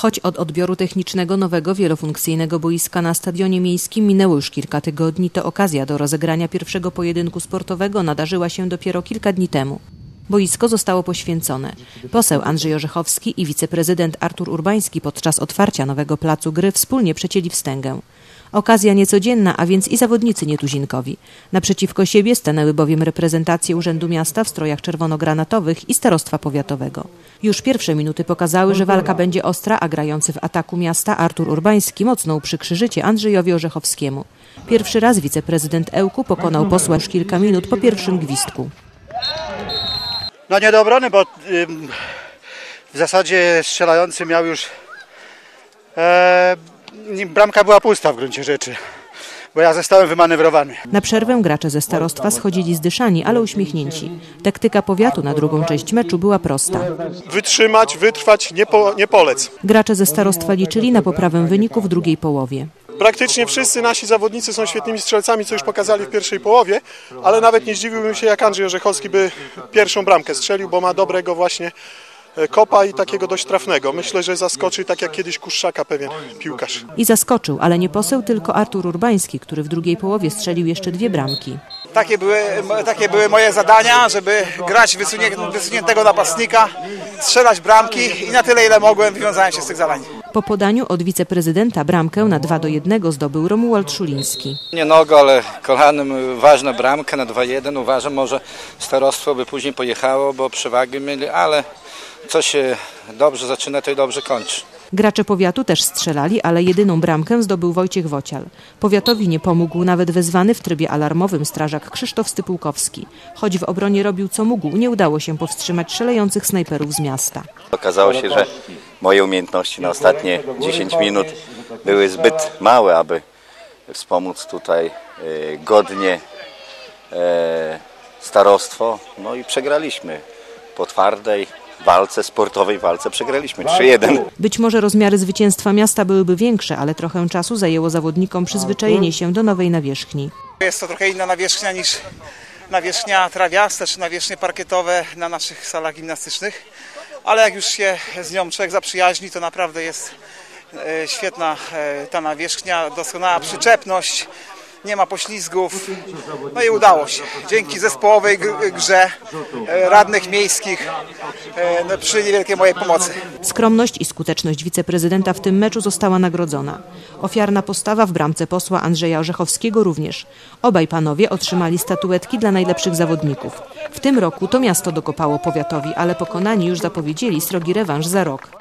Choć od odbioru technicznego nowego wielofunkcyjnego boiska na stadionie miejskim minęło już kilka tygodni, to okazja do rozegrania pierwszego pojedynku sportowego nadarzyła się dopiero kilka dni temu. Boisko zostało poświęcone. Poseł Andrzej Orzechowski i wiceprezydent Artur Urbański podczas otwarcia nowego placu gry wspólnie przecięli wstęgę. Okazja niecodzienna, a więc i zawodnicy nietuzinkowi. Naprzeciwko siebie stanęły bowiem reprezentacje Urzędu Miasta w strojach czerwonogranatowych i Starostwa Powiatowego. Już pierwsze minuty pokazały, że walka będzie ostra, a grający w ataku miasta Artur Urbański mocno uprzykrzy życie Andrzejowi Orzechowskiemu. Pierwszy raz wiceprezydent Ełku pokonał posła już kilka minut po pierwszym gwizdku. No nie do obrony, bo w zasadzie strzelający miał już... E, bramka była pusta w gruncie rzeczy, bo ja zostałem wymanewrowany. Na przerwę gracze ze starostwa schodzili zdyszani, ale uśmiechnięci. Taktyka powiatu na drugą część meczu była prosta. Wytrzymać, wytrwać, nie, po, nie polec. Gracze ze starostwa liczyli na poprawę wyniku w drugiej połowie. Praktycznie wszyscy nasi zawodnicy są świetnymi strzelcami, co już pokazali w pierwszej połowie, ale nawet nie zdziwiłbym się, jak Andrzej Orzechowski by pierwszą bramkę strzelił, bo ma dobrego właśnie kopa i takiego dość trafnego. Myślę, że zaskoczy tak jak kiedyś Kuszczaka pewien piłkarz. I zaskoczył, ale nie poseł, tylko Artur Urbański, który w drugiej połowie strzelił jeszcze dwie bramki. Takie były, takie były moje zadania, żeby grać wysunie, wysuniętego napastnika, strzelać bramki i na tyle, ile mogłem, wywiązałem się z tych zadań. Po podaniu od wiceprezydenta bramkę na 2 do 1 zdobył Romuald Szuliński. Nie nogą, ale kolanem ważna bramka na 2-1. Uważam, może starostwo by później pojechało, bo przewagi mieli, ale co się dobrze zaczyna, to i dobrze kończy. Gracze powiatu też strzelali, ale jedyną bramkę zdobył Wojciech Wocial. Powiatowi nie pomógł nawet wezwany w trybie alarmowym strażak Krzysztof Stypułkowski. Choć w obronie robił co mógł, nie udało się powstrzymać szalejących snajperów z miasta. Okazało się, że moje umiejętności na ostatnie 10 minut były zbyt małe, aby wspomóc tutaj e, godnie e, starostwo. No i przegraliśmy po twardej walce, sportowej walce przegraliśmy 3-1. Być może rozmiary zwycięstwa miasta byłyby większe, ale trochę czasu zajęło zawodnikom przyzwyczajenie się do nowej nawierzchni. Jest to trochę inna nawierzchnia niż nawierzchnia trawiasta czy nawierzchnie parkietowe na naszych salach gimnastycznych, ale jak już się z nią człowiek zaprzyjaźni, to naprawdę jest e, świetna e, ta nawierzchnia, doskonała przyczepność, nie ma poślizgów, no i udało się. Dzięki zespołowej grze e, radnych miejskich no, przy niewielkiej mojej pomocy. Skromność i skuteczność wiceprezydenta w tym meczu została nagrodzona. Ofiarna postawa w bramce posła Andrzeja Orzechowskiego również. Obaj panowie otrzymali statuetki dla najlepszych zawodników. W tym roku to miasto dokopało powiatowi, ale pokonani już zapowiedzieli srogi rewanż za rok.